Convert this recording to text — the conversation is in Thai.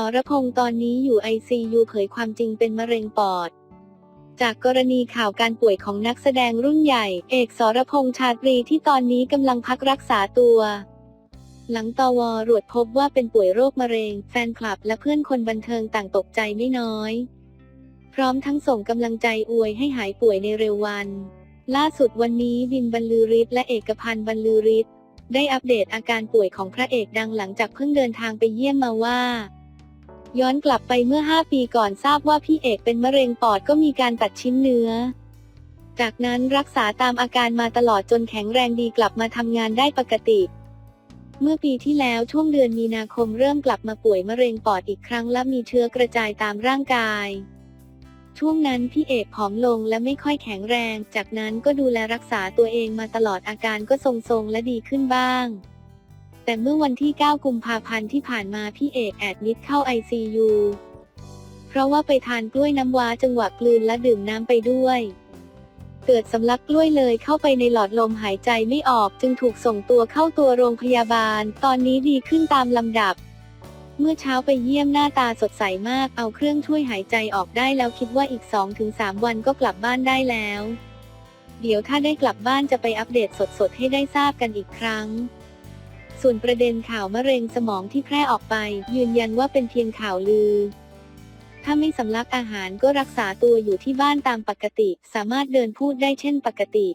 สรพงษ์ตอนนี้อยู่ ICU เผยความจริงเป็นมะเร็งปอด จากกรณีข่าวการป่วยของนักแสดงรุ่นใหญ่ เอกสรพงษ์ชาตรีที่ตอนนี้กำลังพักรักษาตัว หลังตวรวจพบว่าเป็นป่วยโรคมะเร็ง แฟนคลับและเพื่อนคนบันเทิงต่างตกใจไม่น้อย พร้อมทั้งส่งกำลังใจอวยให้หายป่วยในเร็ววัน ล่าสุดวันนี้บินบรรลือฤทธิ์และเอกพันธ์บรรลือฤทธิ์ได้อัปเดตอาการป่วยของพระเอกดังหลังจากเพิ่งเดินทางไปเยี่ยมมาว่า ย้อนกลับไปเมื่อ 5 ปีก่อนทราบว่าพี่เอกเป็นมะเร็งปอดก็มีการตัดชิ้นเนื้อ จากนั้นรักษาตามอาการมาตลอดจนแข็งแรงดีกลับมาทำงานได้ปกติ เมื่อปีที่แล้วช่วงเดือนมีนาคมเริ่มกลับมาป่วยมะเร็งปอดอีกครั้งและมีเชื้อกระจายตามร่างกาย ช่วงนั้นพี่เอกผอมลงและไม่ค่อยแข็งแรง จากนั้นก็ดูแลรักษาตัวเองมาตลอดอาการก็ทรงๆและดีขึ้นบ้าง แต่เมื่อวันที่ 9 กุมภาพันธ์ที่ผ่านมาพี่เอกแอดมิดเข้า ICU เพราะว่าไปทานกล้วยน้ำว้าจังหวะกลืนและดื่มน้ำไปด้วย เกิดสำลักกล้วยเลยเข้าไปในหลอดลมหายใจไม่ออกจึงถูกส่งตัวเข้าตัวโรงพยาบาล ตอนนี้ดีขึ้นตามลำดับ เมื่อเช้าไปเยี่ยมหน้าตาสดใสมากเอาเครื่องช่วยหายใจออกได้แล้วคิดว่าอีก 2-3 วันก็กลับบ้านได้แล้ว เดี๋ยวถ้าได้กลับบ้านจะไปอัปเดตสดๆให้ได้ทราบกันอีกครั้ง ส่วนประเด็นข่าวมะเร็งสมองที่แพร่ออกไป ยืนยันว่าเป็นเพียงข่าวลือ ถ้าไม่สำลักอาหารก็รักษาตัวอยู่ที่บ้านตามปกติ สามารถเดินพูดได้เช่นปกติ